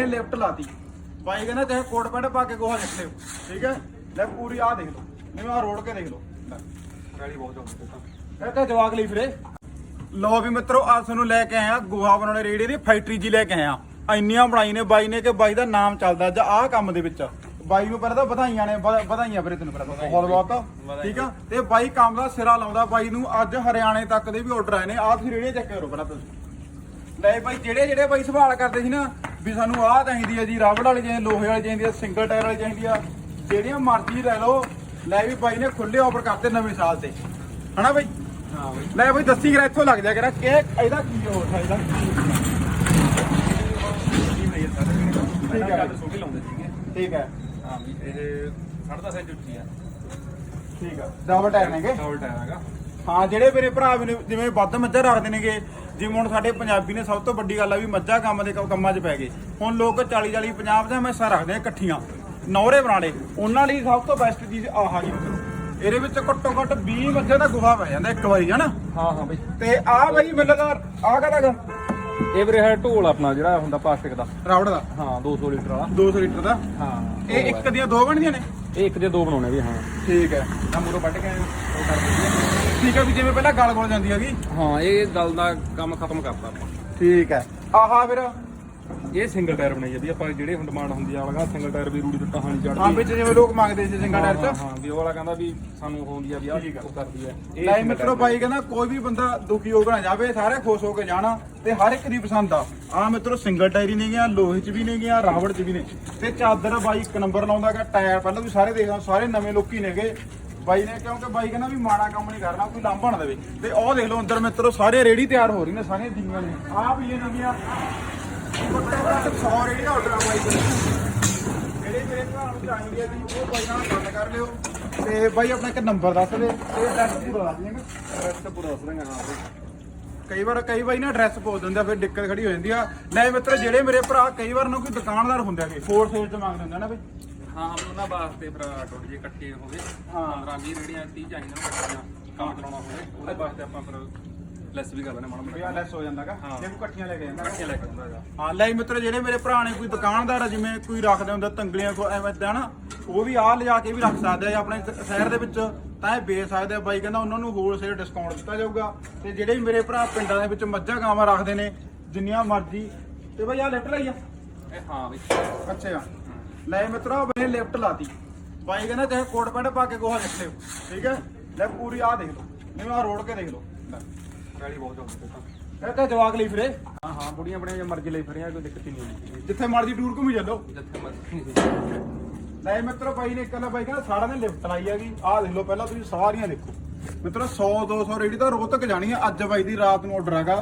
ਇਹ ਲਿਫਟ ਲਾਤੀ। ਬਾਈ ਕਹਿੰਦਾ ਚਾਹੇ ਕੋਟ ਪੈਂਟ ਪਾ ਕੇ ਗੋਹਾ ਨਿਕਲਿਓ ਠੀਕ ਹੈ? ਲੈ ਪੂਰੀ ਆ ਦੇਖ ਲਓ। ਜਿਵੇਂ ਆ ਰੋੜ ਕੇ ਦੇਖ ਲਓ। ਗਾੜੀ ਬਹੁਤ ਚੱਲਦੀ ਇਹ ਤਾਂ ਜਵਾਕ ਲਈ ਫਿਰੇ। ਲੋ ਵੀ ਮਿੱਤਰੋ ਆ ਤੁਹਾਨੂੰ ਲੈ ਕੇ ਆਇਆ ਗੋਹਾ ਬਣਾਉਣੇ ਰੇੜੀ ਦੀ ਫੈਕਟਰੀ ਜੀ ਲੈ ਕੇ ਆਇਆ ਇੰਨੀਆਂ ਬਣਾਈ ਨੇ ਬਾਈ ਨੇ ਕਿ ਬਾਈ ਦਾ ਨਾਮ ਚੱਲਦਾ ਜਾਂ ਆਹ ਕੰਮ ਦੇ ਵਿੱਚ। ਬਾਈ ਨੂੰ ਪਹਿਲਾਂ ਤਾਂ ਵਧਾਈਆਂ ਨੇ ਵਧ- ਵਧਾਈਆਂ ਵੀਰੇ ਤੈਨੂੰ ਪਹਿਲਾਂ ਤਾਂ ਬਹੁਤ। ਬਹੁਤ ਠੀਕ ਆ? ਤੇ ਬਾਈ ਕੰਮ ਦਾ ਸਿਰਾ ਲਾਉਂਦਾ ਬਾਈ ਨੂੰ ਅੱਜ ਹਰਿਆਣੇ ਤੱਕ ਦੇ ਵੀ ਆਰਡਰ ਆਏ ਨੇ। ਆਹ ਤੁਸੀਂ ਰੇੜੀਆਂ ਚੈੱਕ ਕਰੋ ਪਹਿਲਾਂ ਤੁਸੀਂ। ਲੈ ਬਾਈ ਜਿਹੜੇ ਜਿਹੜੇ ਬਾਈ ਸਵਾਲ ਕਰਦੇ ਸੀ ਨਾ ਵੀ ਸਾਨੂੰ ਆਹ ਚਾਹੀਦੀ ਹੈ ਜੀ ਰਬੜ ਵਾਲੀ ਚਾਹੀਦੀ ਲੋਹੇ ਵਾਲੀ ਚਾਹੀਦੀ ਹੈ ਸਿੰਗਲ ਟਾਇਰ ਵਾਲੀ ਚਾਹੀਦੀ ਆ। ਜਿਹੜੀਆਂ ਮਰਜ਼ੀ ਲੈ ਲਓ। ਲੈ ਵੀ ਬਾਈ ਨੇ ਖੁੱਲੇ ਆਫਰ ਕਰਤੇ ਨਵੇਂ ਸਾਲ ਤੇ। ਹਨਾ ਬਾਈ? ਹਾਂ ਬਈ। ਲੈ ਬਈ ਦੱਸੀ ਕਰਾ ਇੱਥੋਂ ਲੱਗ ਜਾ ਕਰਾ ਕਿ ਇਹਦਾ ਕੀ ਹੋ ਸਕਦਾ ਇਹਦਾ ਠੀਕ ਹੈ ਛੋਟੀ ਲਾਉਂਦੇ ਸੀਗੇ। ਠੀਕ ਹੈ ਹਾਂ ਵੀ ਇਹ 10.5 ਇੰਚ ਉੱਚੀ ਆ। ਠੀਕ ਹੈ ਡਬਲ ਟਾਇਰ ਨੇਗੇ? ਡਬਲ ਟਾਇਰ ਹੈਗਾ। ਹਾਂ ਜਿਹੜੇ ਮੇਰੇ ਭਰਾ ਵੀ ਜਿਵੇਂ ਵੱਧ ਮੱਝਾਂ ਰੱਖਦੇ ਨੇਗੇ ਜਿਵੇਂ ਹੁਣ ਸਾਡੇ ਪੰਜਾਬੀ ਨੇ ਸਭ ਤੋਂ ਵੱਡੀ ਗੱਲ ਆ ਵੀ ਮੱਝਾਂ ਕੰਮ ਦੇ ਕੰਮਾਂ 'ਚ ਪੈ ਗਏ। ਹੁਣ ਲੋਕ 40 40 50 ਜਾਂ ਮੈਸਾਂ ਰੱਖਦੇ ਆ ਇਕੱਠੀਆਂ। ਨੌਰੇ ਬਣਾਲੇ ਉਹਨਾਂ ਲਈ ਸਭ ਤੋਂ ਬੈਸਟ ਚੀਜ਼ ਆਹ ਜੀ। ਇਹਦੇ ਵਿੱਚ ਘੱਟੋ ਘੱਟ 20 ਮੱਝਾਂ ਦਾ ਗੁਫਾ ਪੈ ਜਾਂਦਾ ਇੱਕ ਵਾਰੀ ਹਨਾ? ਹਾਂ ਹਾਂ ਬਈ। ਤੇ ਆਹ ਬਈ ਮੈਨੂੰ ਆਹ ਕਹਦਾ ਗਾ ਇਹ ਵੀਰੇ ਹੈ ਢੋਲ ਆਪਣਾ ਜਿਹੜਾ ਹੁੰਦਾ ਪਲਾਸਟਿਕ ਦਾ। ਰਾਵੜ ਦਾ? ਹਾਂ 200 ਲੀਟਰ ਵਾਲਾ। 200 ਲੀਟਰ ਦਾ? ਹਾਂ ਇਹ ਇੱਕ ਦੀਆਂ ਦੋ ਬਣਦੀਆਂ ਨੇ? ਇਹ ਇੱਕ ਦੇ ਦੋ ਬਣਾਉਣੇ ਵੀ ਹਾਂ। ਠੀਕ ਹੈ। ਆ ਮੂਰੋ ਵੱਢ ਕੇ ਉਹ ਕਰ ਦਿੰਦੀ ਠੀਕ ਹੈ ਵੀ ਜਿਵੇਂ ਪਹਿਲਾਂ ਗਲ ਗੋਲ ਜਾਂਦੀ ਹੈਗੀ। ਹਾਂ ਇਹ ਗੱਲ ਦਾ ਕੰਮ ਖਤਮ ਕਰਤਾ ਆਪਾਂ। ਠੀਕ ਹੈ। ਆਹਾ ਫਿਰ। ਇਹ ਸਿੰਗਲ ਟਾਇਰ ਬਣਾਈ ਜਾਂਦੀ ਆ, ਆਪਾਂ ਜਿਹੜੇ ਹੁਣ ਡਿਮਾਂਡ ਹੁੰਦੀ ਆ ਵਾਲਾ ਸਿੰਗਲ ਟਾਇਰ ਵੀ ਰੂੜੀ ਟੁੱਟਾ ਹਾਣੀ ਚੜਦੀ ਹਾਂ ਵਿੱਚ ਜਿਵੇਂ ਲੋਕ ਮੰਗਦੇ ਸੀ ਸਿੰਗਲ ਟਾਇਰ ਹਾਂ, ਚ। ਹਾਂ ਵੀ ਉਹ ਵਾਲਾ ਕਹਿੰਦਾ ਵੀ ਸਾਨੂੰ ਉਹ ਹੁੰਦੀ ਆ ਵੀ ਠੀਕ ਆ। ਉਹ ਕਰਦੀ ਆ। ਲੈ single ਮਿੱਤਰੋ ਬਾਈ ਕਹਿੰਦਾ ਕੋਈ ਵੀ ਬੰਦਾ ਦੁਖੀ ਹੋ ਕੇ ਨਾ ਜਾਵੇ ਸਾਰੇ ਖੁਸ਼ ਹੋ ਕੇ ਜਾਣਾ ਤੇ ਹਰ ਇੱਕ ਦੀ ਪਸੰਦ ਆ। ਆ ਮਿੱਤਰੋ ਸਿੰਗਲ ਟਾਇਰ ਹੀ ਨਹੀਂ ਗਿਆ ਲੋਹੇ ਚ ਵੀ ਨਹੀਂ ਗਿਆ ਰਾਵੜ ਚ ਵੀ ਨੇ। ਤੇ ਚਾਦਰ ਬਾਈ ਇੱਕ ਨੰਬਰ ਲਾਉਂਦਾ ਗਾ ਟਾਇਰ ਪਹਿਲਾਂ ਵੀ ਸਾਰੇ ਦੇਖਦਾ ਸਾਰੇ ਨਵੇਂ ਲੋਕੀ ਨੇਗੇ। ਬਾਈ ਨੇ ਕਿਉਂਕਿ ਬਾਈ ਕਹਿੰਦਾ ਵੀ ਮਾੜਾ ਕੰਮ ਨਹੀਂ ਕਰਨਾ ਕੋਈ ਲਾਂਭਾ ਨਾ ਦੇਵੇ। ਤੇ ਉਹ ਦੇਖ ਲਓ ਅੰਦਰ ਮਿੱਤਰੋ ਸਾਰੇ ਰੇੜੀ ਤਿਆਰ ਹੋ ਰਹੀ ਨੇ ਸਾਰੀਆਂ ਦੀਵਾਂ ਨੇ। ਆ ਵੀ ਇਹ ਨਵੀਆਂ। ਘੱਟੋ ਘੱਟ 100 ਰੇੜੀ ਦਾ ਆਰਡਰ ਆ ਬਾਈ ਕੋਲ। ਜਿਹੜੇ ਮੇਰੇ ਭਰਾ ਨੂੰ ਚਾਹੀਦੀ ਹੈ ਜੀ ਉਹ ਬਾਈ ਨਾਲ ਗੱਲ ਕਰ ਲਿਓ। ਤੇ ਬਾਈ ਆਪਣਾ ਇੱਕ ਨੰਬਰ ਦੱਸ ਦੇ। ਤੇ ਐਡਰੈਸ ਪੂਰਾ ਦੱਸ ਦੇਣਾ ਐਡਰੈਸ ਤਾਂ ਪੂਰਾ ਦੱਸ ਦਾਂਗਾ ਹਾਂ ਬਈ। ਕਈ ਵਾਰ ਕਈ ਵਾਰੀ ਨਾ ਐਡਰੈਸ ਦਿੰਦੇ ਆ ਫਿਰ ਦਿੱਕਤ ਖੜੀ ਹੋ ਜਾਂਦੀ ਆ। ਲੈ ਮਿੱਤਰ ਜਿਹੜੇ ਮੇਰੇ ਭਰਾ ਕਈ ਵਾਰ ਨਾ ਕੋਈ ਦੁਕਾਨਦਾਰ ਹੁੰਦੇ ਆਗੇ ਫੋਰ ਸੇਲ ਤੇ ਮੰਗਦੇ ਹੁੰਦੇ ਆ ਨਾ ਬਈ। ਹਾਂ ਹਾਂ ਉਹਨਾਂ ਵਾਸਤੇ ਫਿਰ ਟੁੱਟ ਜੇ ਇਕੱਠੇ ਹੋਵੇ ਹਾਂ। 15 20 ਰੇੜੀਆਂ 30 ਚਾਹੀਦੀਆਂ ਇਕੱਠੀਆਂ ਕੰਮ ਚਲਾਉਣਾ ਹੋਵੇ ਉਹਦੇ ਵਾਸਤੇ ਆਪਾਂ ਫਿਰ ਲੈਸ ਵੀ ਕਰ ਲੈਣੇ ਮਾੜਾ ਵੀ ਆ ਮੋਟਾ ਲੈਸ ਹੋ ਜਾਂਦਾਗਾ। ਹਾਂ। ਜੇ ਕੋਈ ਇਕੱਠੀਆਂ ਲੈ ਕੇ ਜਾਂਦਾ। ਇਕੱਠੀਆਂ ਲੈ ਕੇ ਆਉਂਦਾ ਹੈਗਾ। ਹਾਂ ਲੈ ਮਿੱਤਰ ਜਿਹੜੇ ਮੇਰੇ ਭਰਾ ਨੇ ਕੋਈ ਦੁਕਾਨਦਾਰ ਆ ਜਿਵੇਂ ਕੋਈ ਰੱਖਦੇ ਹੁੰਦੇ ਤੰਗਲੀਆਂ ਕੋ ਐਵੇਂ ਦਾ ਨਾ ਉਹ ਵੀ ਆਹ ਲਿਜਾ ਕੇ ਵੀ ਰੱਖ ਸਕਦੇ ਆ ਆਪਣੇ ਸ਼- ਸ਼ਹਿਰ ਦੇ ਵਿੱਚ ਤਾਂ ਇਹ ਵੇਚ ਸਕਦੇ ਆ। ਬਾਈ ਕਹਿੰਦਾ ਉਹਨਾਂ ਨੂੰ ਹੋਲਸੇਲ ਡਿਸਕਾਊਂਟ ਦਿੱਤਾ ਜਾਊਗਾ। ਤੇ ਜਿਹੜੇ ਵੀ ਮੇਰੇ ਭਰਾ ਪਿੰਡਾਂ ਦੇ ਵਿੱਚ ਮੱਝਾਂ ਗਾਵਾਂ ਰੱਖਦੇ ਨੇ ਜਿੰਨੀਆਂ ਮਰਜ਼ੀ ਤੇ ਬਾਈ ਆ ਲਿਫਟ ਲਈ ਆ। ਇਹ ਹਾਂ ਬਈ ਅੱਛਾ। ਲੈ ਮਿੱਤਰੋ ਬਨੇ ਲਿਫਟ ਲਾਤੀ। ਬਾਈ ਕਹਿੰਦਾ ਚਾਹੇ ਕੋਟ ਪੈਂਟ ਪਾ ਕੇ ਗੋਹਾ ਨਿਕਲਿਓ ਠੀਕ ਹੈ? ਲੈ ਪੂਰੀ ਆ ਦੇਖ ਲਓ ਜਿਵੇਂ ਆ ਰੋੜ ਕੇ ਦੇਖ ਲਓ। ਗਾੜੀ ਬਹੁਤ ਹੈ ਇਹ ਤਾਂ ਜਵਾਕ ਲਈ ਫਿਰੇ। ਹਾਂ ਹਾਂ ਬੁੜੀਆਂ ਬੜੀਆਂ ਮਰਜ਼ੀ ਲਈ ਫਿਰਿਆ ਕੋਈ ਦਿੱਕਤ ਨਹੀਂ ਜਿੱਥੇ ਮਰਜ਼ੀ ਟੂਰ ਘੁੰਮੀ ਚੱਲੋ ਜਿੱਥੇ ਮਰਜ਼ੀ। ਲੈ ਮਿੱਤਰੋ ਬਾਈ ਨੇ ਕੱਲਾ ਬਾਈ ਕਹਿੰਦਾ ਸਾਰਾ ਦਿਨ ਲਿਫਟ ਲਾਈ ਹੈਗੀ ਆਹ ਦੇਖ ਲਓ ਪਹਿਲਾਂ ਤੁਸੀਂ ਸਾਰੀਆਂ ਦੇਖੋ। ਮਿੱਤਰੋ 100 200 ਰੇੜੀ ਤਾਂ ਰੋਜ਼ ਤੱਕ ਜਾਣੀ ਹੈ ਅੱਜ ਬਾਈ ਦੀ ਰਾਤ ਨੂੰ ਆਰਡਰ ਹੈਗਾ।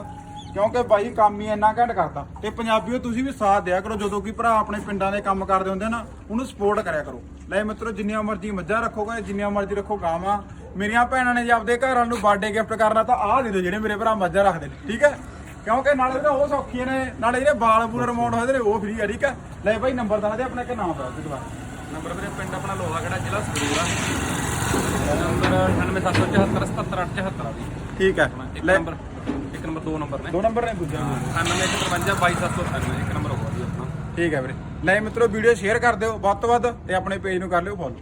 ਕਿਉਂਕਿ ਬਾਈ ਕੰਮ ਹੀ ਇੰਨਾ ਘੈਂਟ ਕਰਦਾ। ਤੇ ਪੰਜਾਬੀਓ ਤੁਸੀਂ ਵੀ ਸਾਥ ਦਿਆ ਕਰੋ ਜਦੋਂ ਕੋਈ ਭਰਾ ਆਪਣੇ ਪਿੰਡਾਂ ਦੇ ਕੰਮ ਕਰਦੇ ਹੁੰਦੇ ਨਾ ਉਹਨੂੰ ਸਪੋਰਟ ਕਰਿਆ ਕਰੋ। ਲੈ ਮਿੱਤਰੋ ਜਿੰਨੀਆਂ ਮਰਜ਼ੀ ਮੱਝਾਂ ਰੱਖੋਗੇ ਜਿੰਨੀਆਂ ਮਰਜ਼ੀ ਰੱਖੋ ਗਾਵਾਂ ਮੇਰੀਆਂ ਭੈਣਾਂ ਨੇ ਜੇ ਆਪਦੇ ਘਰ ਨੂੰ ਬਰਥਡੇ ਗਿਫਟ ਕਰਨਾ ਤਾਂ ਆਹ ਦੇ ਦਿਓ ਜਿਹੜੇ ਮੇਰੇ ਭਰਾ ਮੱਝਾਂ ਰੱਖਦੇ ਨੇ ਠੀਕ ਹੈ? ਕਿਉਂਕਿ ਨਾਲੇ ਤਾਂ ਉਹ ਸੌਖੀਆਂ ਨੇ ਨਾਲੇ ਜਿਹੜੇ ਵਾਲ ਪੂਰੇ ਰਿਮੋਟ ਹੋਏ ਨੇ ਉਹ ਫ੍ਰੀ ਆ ਠੀਕ ਹੈ? ਲੈ ਬਾਈ ਨੰਬਰ ਦੱਸ ਦੇ ਆਪਣਾ ਇੱਕ ਨਾਮ ਦੱਸ ਦੇ ਦੁਬਾਰਾ। ਨੰਬਰ ਵੀਰੇ ਪਿੰਡ ਆਪਣਾ ਲੋਹਾ ਖੜਾ ਜ਼ਿਲ੍ਹਾ ਸੰਗਰੂਰ ਆ। ਨੰਬਰ 98774 ਆ। ਵੀ ਠੀਕ ਹੈ। ਲੈ ਨੰਬਰ। ਨੰਬਰ ਦੋ ਨੰਬਰ ਨੇ। ਦੋ ਨੰਬਰ ਨੇ ਦੂਜਾ 9153 ਇੱਕ ਨੰਬਰ ਹੋ ਗਿਆ ਜੀ ਆਪਣਾ। ਠੀਕ ਹੈ ਵੀਰੇ। ਲੈ ਮਿੱਤਰੋ ਵੀਡੀਓ ਸ਼ੇਅਰ ਕਰ ਦਿਓ। ਵੱਧ ਤੋਂ ਵੱਧ ਤੇ ਆਪਣੇ ਪੇਜ ਨੂੰ ਕਰ ਲਿਓ ਫੋਲੋ